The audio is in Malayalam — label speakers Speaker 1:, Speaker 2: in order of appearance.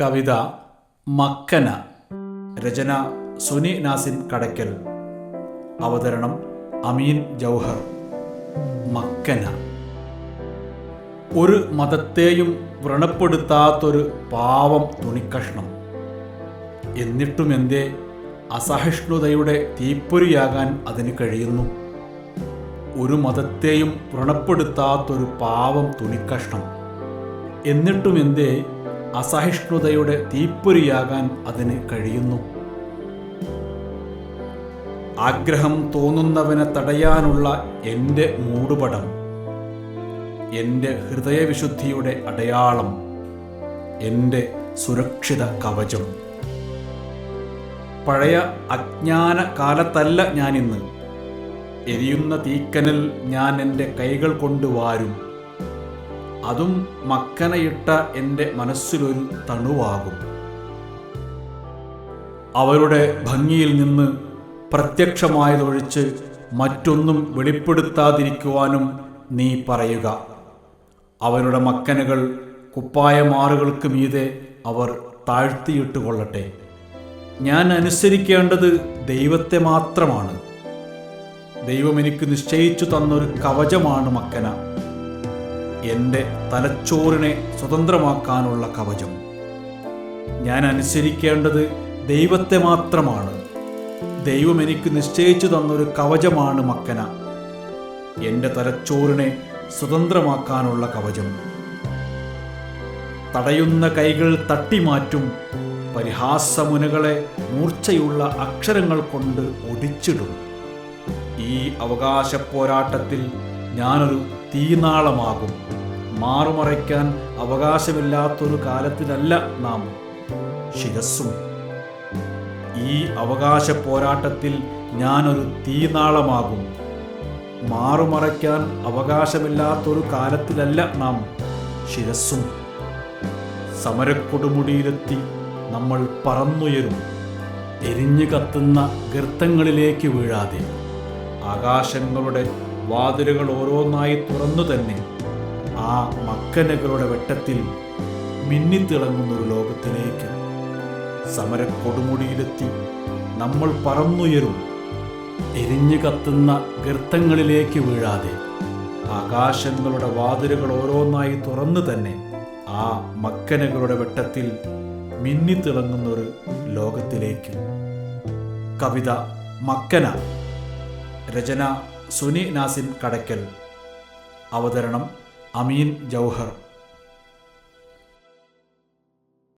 Speaker 1: കവിത മക്കന രചന സുനി നാസിൻ കടയ്ക്കൽ. അവതരണം അമീൻ ജൗഹർ. മക്കന. ഒരു മതത്തെയും വ്രണപ്പെടുത്താത്തൊരു പാവം തുണിക്കഷ്ണം. എന്നിട്ടും എന്തേ അസഹിഷ്ണുതയുടെ തീപ്പൊരിയാകാൻ അതിന് കഴിയുന്നു. ഒരു മതത്തെയും വ്രണപ്പെടുത്താത്തൊരു പാവം തുണിക്കഷ്ണം. എന്നിട്ടും എന്തേ അസഹിഷ്ണുതയുടെ തീപ്പൊരിയാകാൻ അതിന് കഴിയുന്നു. ആഗ്രഹം തോന്നുന്നവനെ തടയാനുള്ള എന്റെ മൂടുപടം എന്റെ ഹൃദയവിശുദ്ധിയുടെ അടയാളം എന്റെ സുരക്ഷിത കവചം. പഴയ അജ്ഞാന കാലത്തല്ല ഞാനിന്ന്. എരിയുന്ന തീക്കനൽ ഞാൻ എന്റെ കൈകൾ കൊണ്ട് വാരും. അതും മക്കനയിട്ട എന്റെ മനസ്സിലൊരു തണുവാകും. അവരുടെ ഭംഗിയിൽ നിന്ന് പ്രത്യക്ഷമായതൊഴിച്ച് മറ്റൊന്നും വെളിപ്പെടുത്താതിരിക്കുവാനും നീ പറയുക. അവരുടെ മക്കനുകൾ കുപ്പായമാറുകൾക്ക് മീതെ അവർ താഴ്ത്തിയിട്ട് കൊള്ളട്ടെ ഞാൻ അനുസരിക്കേണ്ടത് ദൈവത്തെ മാത്രമാണ്. ദൈവം എനിക്ക് നിശ്ചയിച്ചു തന്നൊരു കവചമാണ് മക്കന. എന്റെ തലച്ചോറിനെ സ്വതന്ത്രമാക്കാനുള്ള കവചം. ഞാൻ അനുസരിക്കേണ്ടത് ദൈവത്തെ മാത്രമാണ്. ദൈവം എനിക്ക് നിശ്ചയിച്ചു തന്നൊരു കവചമാണ് മക്കന. എന്റെ തലച്ചോറിനെ സ്വതന്ത്രമാക്കാനുള്ള കവചം. തടയുന്ന കൈകൾ തട്ടിമാറ്റും പരിഹാസമുനകളെ മൂർച്ചയുള്ള അക്ഷരങ്ങൾ കൊണ്ട് ഒടിച്ചിടും. ഈ അവകാശ പോരാട്ടത്തിൽ ഞാനൊരു തീനാളമാകും. മാറുമറയ്ക്കാൻ അവകാശമില്ലാത്തൊരു കാലത്തിലല്ല നാം. ശിരസ്സും. ഈ അവകാശ പോരാട്ടത്തിൽ ഞാനൊരു തീനാളമാകും. മാറുമറയ്ക്കാൻ അവകാശമില്ലാത്തൊരു കാലത്തിലല്ല നാം. ശിരസ്സും. സമരക്കൊടുമുടിയിലെത്തി നമ്മൾ പറന്നുയരും. എരിഞ്ഞു കത്തുന്ന ഗർത്തങ്ങളിലേക്ക് വീഴാതെ. ആകാശങ്ങളുടെ വാതിലുകൾ ഓരോന്നായി തുറന്നു തന്നെ ആ മക്കനകളുടെ വെട്ടത്തിൽ മിന്നിത്തിളങ്ങുന്ന ഒരു ലോകത്തിലേക്ക് സമര കൊടുമുടിയിലെത്തി നമ്മൾ പറന്നുയരും. എരിഞ്ഞു കത്തുന്ന ഗർത്തങ്ങളിലേക്ക് വീഴാതെ ആകാശങ്ങളുടെ വാതിലുകൾ ഓരോന്നായി തുറന്നു തന്നെ ആ മക്കനകളുടെ വെട്ടത്തിൽ മിന്നിത്തിളങ്ങുന്നൊരു ലോകത്തിലേക്ക്. കവിത മക്കന രചന സുനി നാസിൻ കടയ്ക്കൽ. അവതരണം അമീൻ ജൗഹർ.